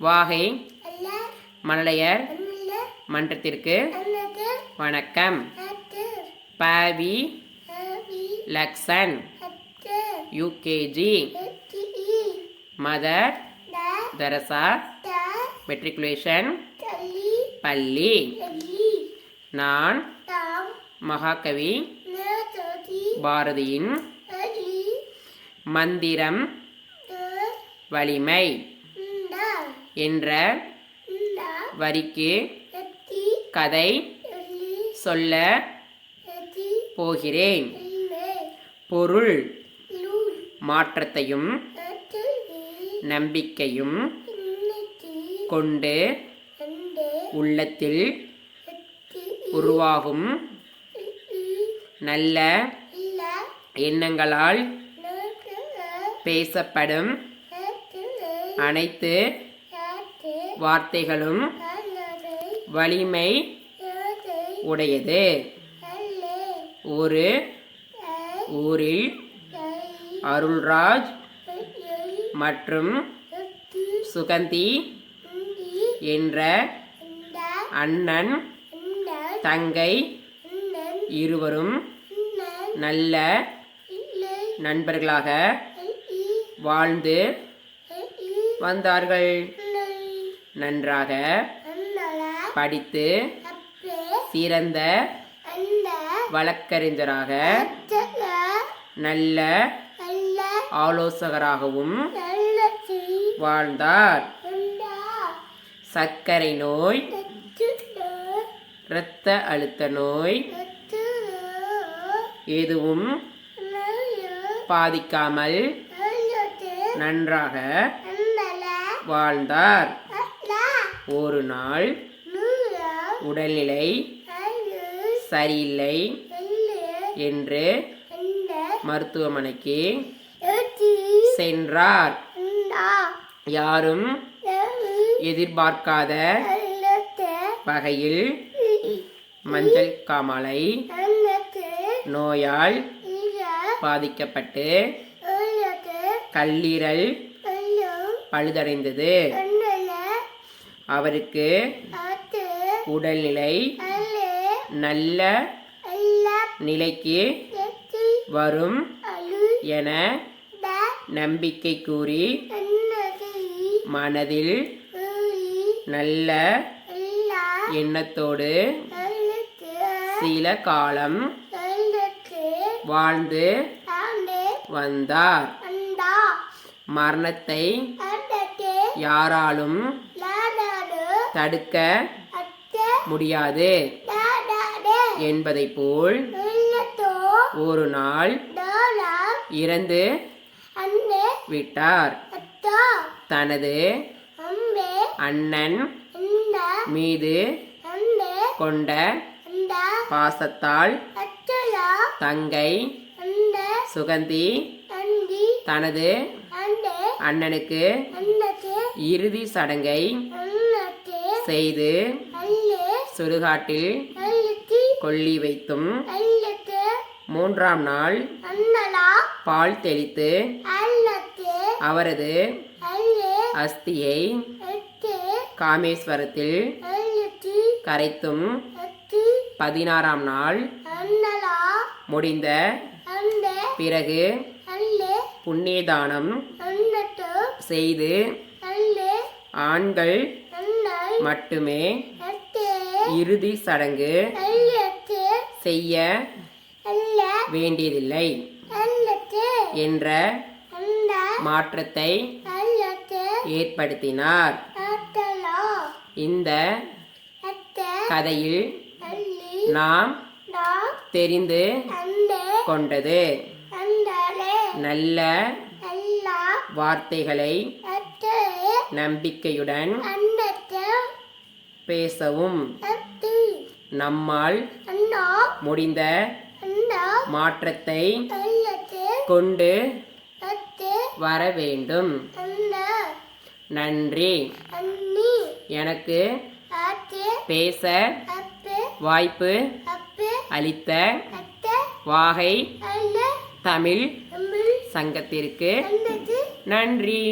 வாகை மழலையர் அல்ல மன்றத்திற்கு வணக்கம். பாவி Lakshan UKG Mother Teresa matriculation பள்ளி நான் மகாகவி பாரதியின் மந்திரம் வலிமை. என்ற வரிக்கு கதை சொல்ல போகிறேன். பொருள் மாற்றத்தையும் நம்பிக்கையும் கொண்டு உள்ளத்தில் உருவாகும் நல்ல எண்ணங்களால் பேசப்படும் அனைத்து வார்த்தைகளும் வலிமை உடையது. ஒரு ஊரில் அருள்ராஜ் மற்றும் சுகந்தி என்ற அண்ணன் தங்கை இருவரும் நல்ல நண்பர்களாக வாழ்ந்து வந்தார்கள். நன்றாக படித்து சிறந்த வழக்கறிஞராக நல்ல ஆலோசகராகவும் வாழ்ந்தார். சர்க்கரை நோய் இரத்த அழுத்த நோய் எதுவும் பாதிக்காமல் நன்றாக வாழ்ந்தார். ஒரு நாள் உடல்நிலை சரியில்லை என்று மருத்துவமனைக்கு சென்றார். யாரும் எதிர்பார்க்காத வகையில் மஞ்சள் காமாலை நோயால் பாதிக்கப்பட்டு கல்லீரல் பழுதடைந்தது. அவருக்கு உடல்நிலை நல்ல நிலைக்கு வரும் என நம்பிக்கை கூறி மனதில் நல்ல எண்ணத்தோடு சில காலம் வாழ்ந்து வந்தார். மரணத்தை யாராலும் தடுக்க முடியாது. என்பதை போல் ஒரு நாள் இறந்து விட்டார். தனது அண்ணன் மீது கொண்ட பாசத்தால் தங்கை சுகந்தி தனது அண்ணனுக்கு இறுதி சடங்கை செய்து சுடுகாட்டில் கொல்லி வைத்தும் மூன்றாம் நாள் பால் தெளித்து அவரது அஸ்தியை காமேஸ்வரத்தில் கரைத்தும் பதினாறாம் நாள் முடிந்த பிறகு புண்ணியதானம் செய்து ஆண்கள் மட்டுமே இறுதி சடங்கு செய்ய வேண்டியதில்லை என்ற மாற்றத்தை ஏற்படுத்தினார். இந்த கதையில் நாம் தெரிந்து கொண்டது. நல்ல வார்த்தைகளை நம்பிக்கையுடன் பேசவும். நம்மால் முடிந்த மாற்றத்தை கொண்டு வர வேண்டும் நன்றி. எனக்கு பேச வாய்ப்பு அளித்த வாகை தமிழ் சங்கத்திற்கு நன்றி.